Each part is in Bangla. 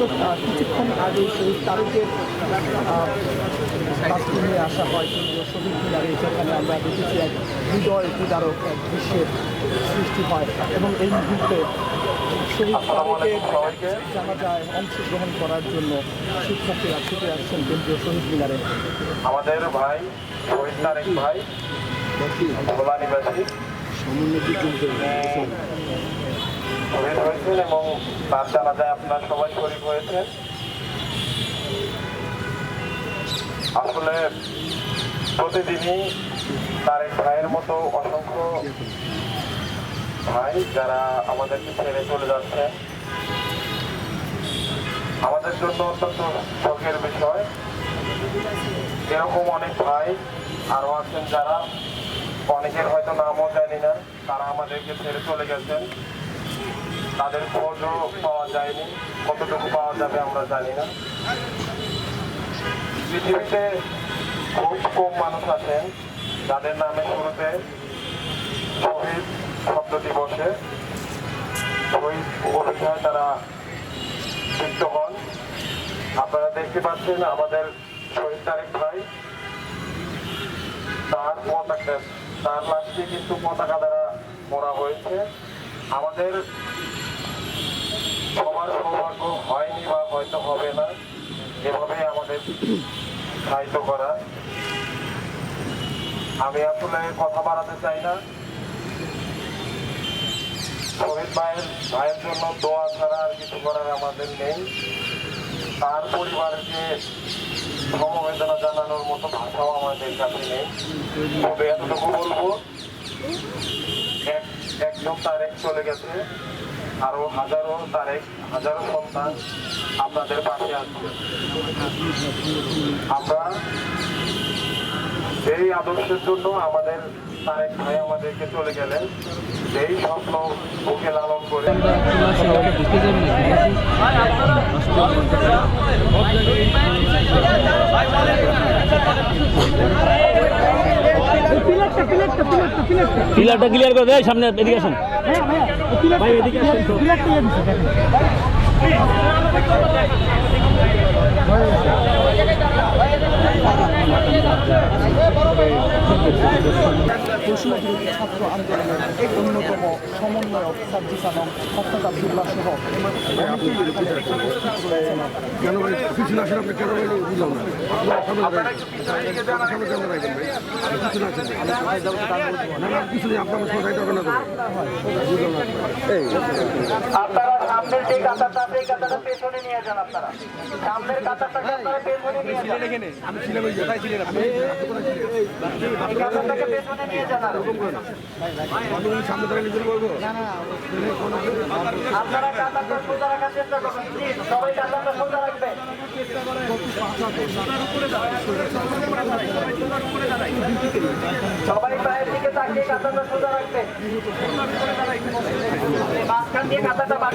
দর্শক কিছুক্ষণ আগে শহীদ তারেকের কাজটি নিয়ে আসা হয়। কেন্দ্রীয় শহীদ মিনারে যেখানে আমরা দেখেছি এক হৃদয় বিদারক এক দৃশ্যের সৃষ্টি হয় এবং এই মুহূর্তে শহীদ জানাজায় অংশগ্রহণ করার জন্য শিক্ষকেরা ছুটে আসছেন কেন্দ্রীয় শহীদ মিনারে। আমাদের ভাই শহীদ তারেক ভাই ভোলা নিবাসী। শহীদ হয়েছেন এবং তার জানাজায় আপনার সবাই শরীর হয়েছেন আসলে প্রতিদিনই তারেক ভাইয়ের মতো অসংখ্য ভাই যারা আমাদেরকে ছেড়ে চলে যাচ্ছে। আমাদের জন্য অত্যন্ত শখের বিষয়। এরকম অনেক ভাই আরও আছেন যারা, অনেকের হয়তো নামও জানি না, তারা আমাদেরকে ছেড়ে চলে গেছেন। তাদের খোঁজও পাওয়া যায়নি, কতটুকু পাওয়া যাবে আমরা জানি না। পৃথিবীতে খুব কম মানুষ আছেন যাদের নামে শুরুতে শহীদ শব্দটি বসে শহীদ তারা যুক্ত হন। আপনারা দেখতে পাচ্ছেন আমাদের শহীদ তারেক ভাই, তার পতাকা, তার লাশটি কিন্তু পতাকা দ্বারা মোড়া হয়েছে। আমাদের হয়তো হবে না। এভাবে আমাদের সাহিত্য করা। আমি আসলে কথা বাড়াতে চাই না। শহীদ ভাইয়ের ভাইয়ের জন্য দোয়া ছাড়া আর কিছু করার আমাদের নেই। তার পরিবারকে সমবেদনা জানানোর মতো ভাষাও আমাদের কাছে নেই। তবে এতটুকু বলব, এক একজন তারেক চলে গেছে। আরও হাজারো তারেক হাজারো সন্তান আপনাদের পাশে আছে। আমরা এই আদর্শের জন্য আমাদের তারেক ভাই আমাদেরকে চলে গেলেন। এই স্বপ্ন বুকে লালন করে। পিলারটা ক্লিয়ার করে দেয় সামনে এদিকে আসেন। ভাই এদিকে আসেন। তো। বৈষম্যবিরোধী ছাত্র আন্দোলনের অন্যতম সমন্বয়ক সার্জিস আলম হত্যাত আবদুল্লাহ সহ। কেন আপনি কেন বুঝলাম না? আপনারা সামনে কিছু নেই আপনার না বুঝলাম না। আপনারা যে কাতারটা সেই কাতারটা যান আপনারা। সামনের কাতারটাকে আপনারা পেছনে নিয়ে যান? আমি ছিলাম ওই কোথায় ছিলেন আপনি? এই কাতারটাকে পেছনে নিয়ে যান আরও। আমি সামনে থেকে নিজের বলব? আপনারা কাতারটা সোজা রাখার চেষ্টা করবেন প্লিজ সবাই কাতারটা সোজা রাখবেন সবাই পায়ের দিকে তাকিয়ে কাতারটা সোজা রাখবেন মাঝখান দিয়ে কাতারটা বাদ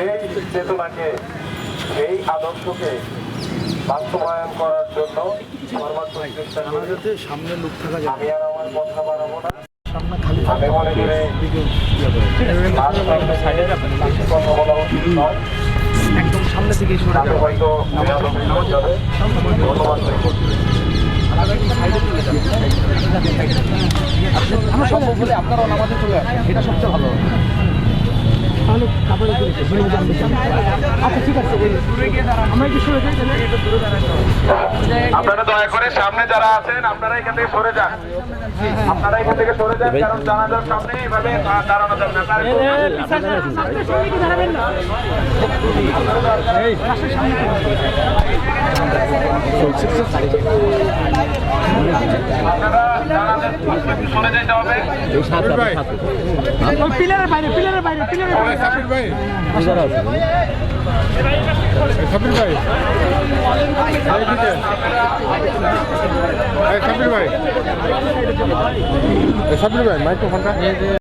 এই চেতনাকে এই আদর্শকে বাস্তবায়ন করার জন্য সামনে লোক থাকা যায় আমি আর আমার কথা বাড়াবো না। আমি মনে করি একদম সামনে থেকে সরে হয়তো হয়ে ধন্যবাদ আমরা সম্ভব হলে আপনারাও নামাজে চলে আসেন এটা সবচেয়ে ভালো তাহলে কাপড়ে আচ্ছা ঠিক আছে আমরা একটু সরে যাই তাহলে একটু দূরে আপনারা দয়া করে সামনে যারা আছেন আপনারা এখান থেকে সরে যান। আপনারা এখান থেকে সরে যান কারণ জানাজার সামনে এইভাবে দাঁড়ানো যাবে না। তার আপনারা জানাজার সামনে। একটু সরে যেতে হবে পিলারের বাইরে পিলারের বাইরে পিলারের বাইরে সাবির ভাই সাবির ভাই সাবির ভাই সাবির ভাই মাইক্রোফোনটা